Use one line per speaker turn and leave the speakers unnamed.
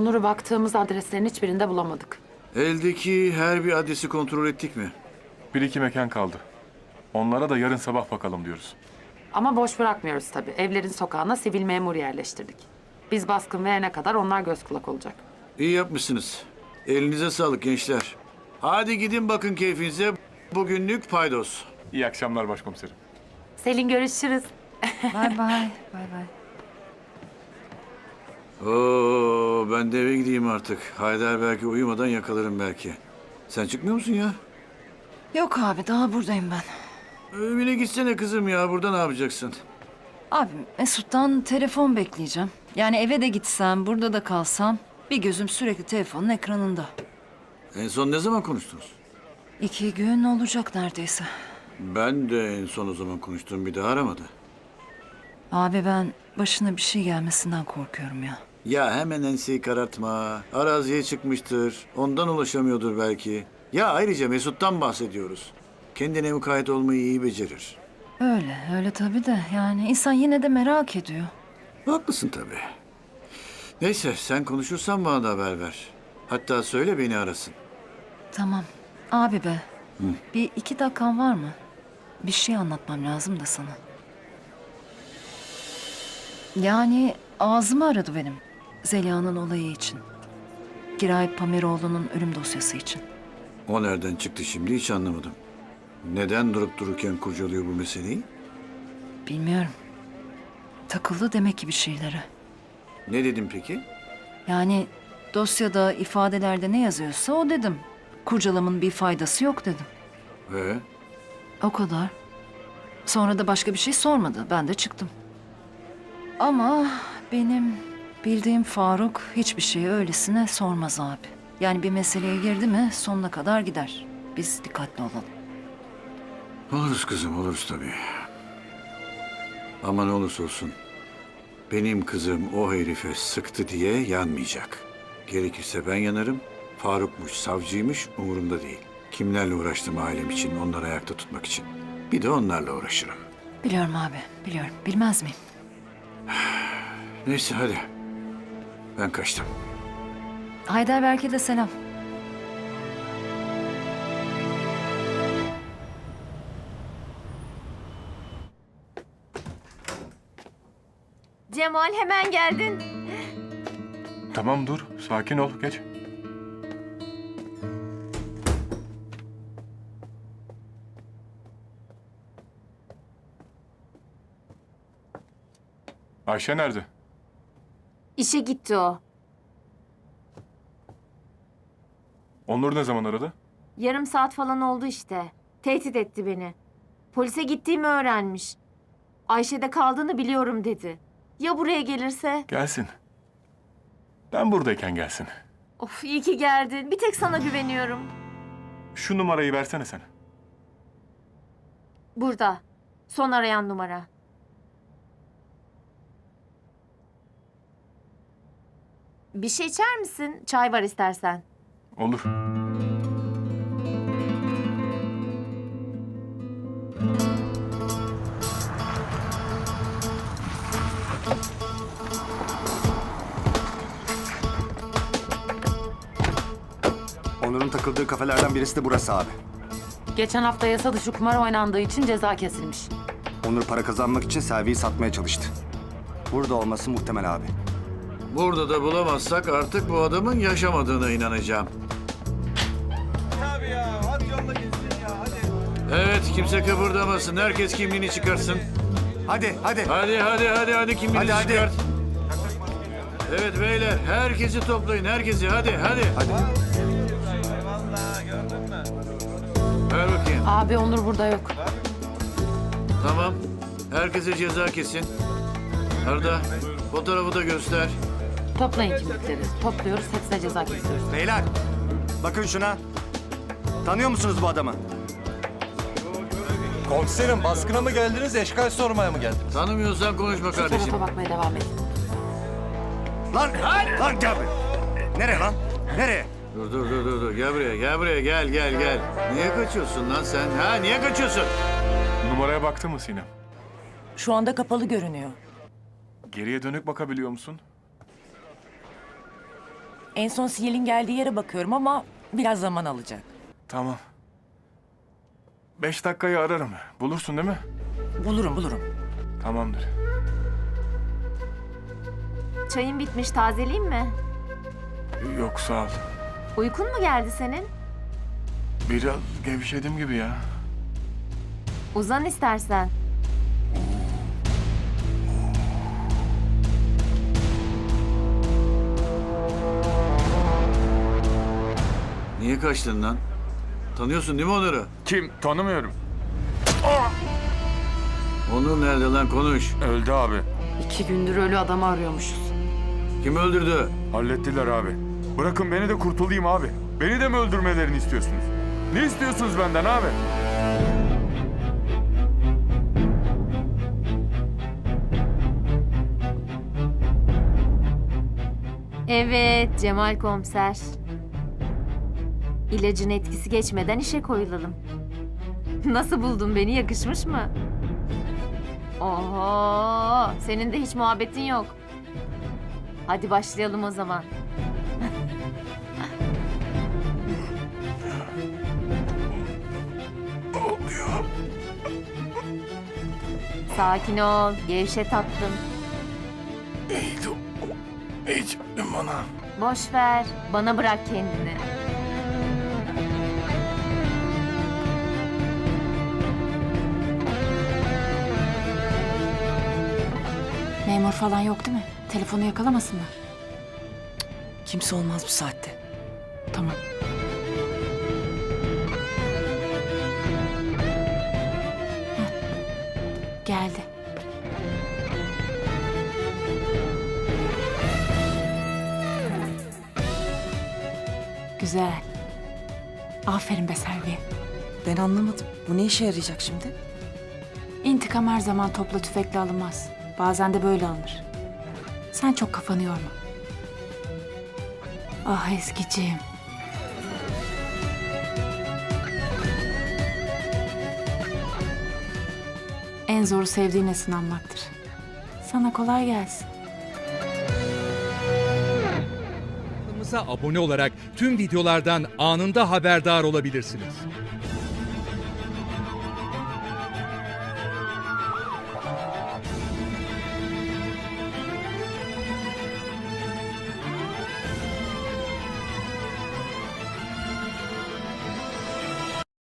Onur'u baktığımız adreslerin hiçbirinde bulamadık.
Eldeki her bir adresi kontrol ettik mi?
Bir iki mekan kaldı. Onlara da yarın sabah bakalım diyoruz.
Ama boş bırakmıyoruz tabii. Evlerin sokağına sivil memur yerleştirdik. Biz baskın verene kadar onlar göz kulak olacak.
İyi yapmışsınız. Elinize sağlık gençler. Hadi gidin bakın keyfinize. Bugünlük paydos.
İyi akşamlar başkomiserim.
Selin görüşürüz.
Bay bay. Bay bay.
Oo, ben de eve gideyim artık. Haydar belki uyumadan yakalarım belki. Sen çıkmıyor musun ya?
Yok abi daha buradayım ben.
Evine gitsene kızım ya. Burada ne yapacaksın?
Abi Mesut'tan telefon bekleyeceğim. Yani eve de gitsem, burada da kalsam bir gözüm sürekli telefonun ekranında.
En son ne zaman konuştunuz?
İki gün olacak neredeyse.
Ben de en son o zaman konuştuğum bir daha aramadı.
Abi ben başına bir şey gelmesinden korkuyorum ya.
Ya hemen enseyi karartma. Araziye çıkmıştır. Ondan ulaşamıyordur belki. Ya ayrıca Mesut'tan bahsediyoruz. Kendine mukayyet olmayı iyi becerir.
Öyle, öyle tabii de yani insan yine de merak ediyor.
Haklısın tabii. Neyse sen konuşursan bana da haber ver. Hatta söyle beni arasın.
Tamam. Abi be, bir iki dakikan var mı? Bir şey anlatmam lazım da sana. Yani ağzımı aradı benim. Zeliha'nın olayı için. Giray Pameroğlu'nun ölüm dosyası için.
O nereden çıktı şimdi hiç anlamadım. Neden durup dururken kurcalıyor bu meseleyi?
Bilmiyorum. Takıldı demek ki bir şeylere.
Ne dedim peki?
Yani dosyada, ifadelerde ne yazıyorsa o dedim. Kurcalamın bir faydası yok dedim.
Ee,
O kadar. Sonra da başka bir şey sormadı. Ben de çıktım. Ama benim bildiğim Faruk hiçbir şeyi öylesine sormaz abi. Yani bir meseleye girdi mi sonuna kadar gider. Biz dikkatli olalım.
oluruz kızım oluruz tabii. Ama ne olursa olsun. Benim kızım o herife sıktı diye yanmayacak. Gerekirse ben yanarım. Farukmuş, savcıymış umurumda değil. Kimlerle uğraştım ailem için, onları ayakta tutmak için. Bir de onlarla uğraşırım.
Biliyorum abi, biliyorum. Bilmez miyim?
Neyse hadi. Ben kaçtım.
Heidelberg'e de selam.
Cemal hemen geldin.
Tamam dur, sakin ol, geç. Ayşe nerede?
İşe gitti o.
Onur ne zaman aradı?
Yarım saat falan oldu işte. Tehdit etti beni. Polise gittiğimi öğrenmiş. Ayşe'de kaldığını biliyorum dedi. Ya buraya gelirse?
Gelsin. Ben buradayken gelsin.
Of iyi ki geldin. Bir tek sana güveniyorum.
Şu numarayı versene sen.
Burada. Son arayan numara. Bir şey içer misin? Çay var istersen.
Olur.
Onur'un takıldığı kafelerden birisi de burası abi.
Geçen hafta yasa dışı kumar oynandığı için ceza kesilmiş.
Onur para kazanmak için Selvi'yi satmaya çalıştı. Burada olması muhtemel abi.
Burada da bulamazsak artık bu adamın yaşamadığına inanacağım. Evet, kimse kıpırdamasın. Herkes kimliğini çıkarsın.
Hadi hadi.
Hadi, hadi, hadi, hadi kimliğini
Hadi, hadi.
çıkart. Evet beyler, herkesi toplayın, herkesi. Hadi, hadi.
Hadi.
Ver bakayım.
Abi Onur burada yok.
Tamam. Herkese ceza kesin. Arda, fotoğrafı da göster.
Toplayın kimlikleri. Topluyoruz, hepsine ceza kesiyoruz.
Beyler bakın şuna. Tanıyor musunuz bu adamı?
Komiserim baskına mı geldiniz, eşkal sormaya mı geldiniz?
Tanımıyorsan konuşma kardeşim.
Fotoğrafa bakmaya devam edin.
Lan! Lan gel buraya. Nereye lan? Nereye?
Dur, dur, dur, dur, dur. Gel buraya, gel buraya, gel, gel, gel. Niye kaçıyorsun lan sen? Ha, niye kaçıyorsun?
Numaraya baktı mı Sinem?
Şu anda kapalı görünüyor.
Geriye dönük bakabiliyor musun?
En son sinyalin geldiği yere bakıyorum ama biraz zaman alacak.
Tamam. Beş dakikayı ararım. Bulursun değil mi?
Bulurum bulurum.
Tamamdır.
Çayın bitmiş tazeleyeyim mi?
Yok sağ ol.
Uykun mu geldi senin?
Biraz gevşedim gibi ya.
Uzan istersen.
Niye kaçtın lan? Tanıyorsun değil mi Onur'u?
Kim? Tanımıyorum.
Onur nerede lan konuş.
Öldü abi.
İki gündür ölü adamı arıyormuşuz.
Kim öldürdü?
Hallettiler abi. Bırakın beni de kurtulayım abi. Beni de mi öldürmelerini istiyorsunuz? Ne istiyorsunuz benden abi?
Evet Cemal komiser. İlacın etkisi geçmeden işe koyulalım. Nasıl buldun beni yakışmış mı? Oho senin de hiç muhabbetin yok. Hadi başlayalım o zaman. Sakin ol, gevşe tatlım.
İyiydi. İçmedim bana.
Boş ver, bana bırak kendini.
Memur falan yok değil mi? Telefonu yakalamasınlar.
Kimse olmaz bu saatte.
Tamam. Heh. Geldi. Güzel. Aferin be Selvi.
Ben anlamadım. Bu ne işe yarayacak şimdi?
İntikam her zaman topla tüfekle alınmaz. Bazen de böyle alınır. Sen çok kafanı yorma. Ah eskiciğim. En zoru sevdiğine sınanmaktır. Sana kolay gelsin.
Kanalımıza abone olarak tüm videolardan anında haberdar olabilirsiniz.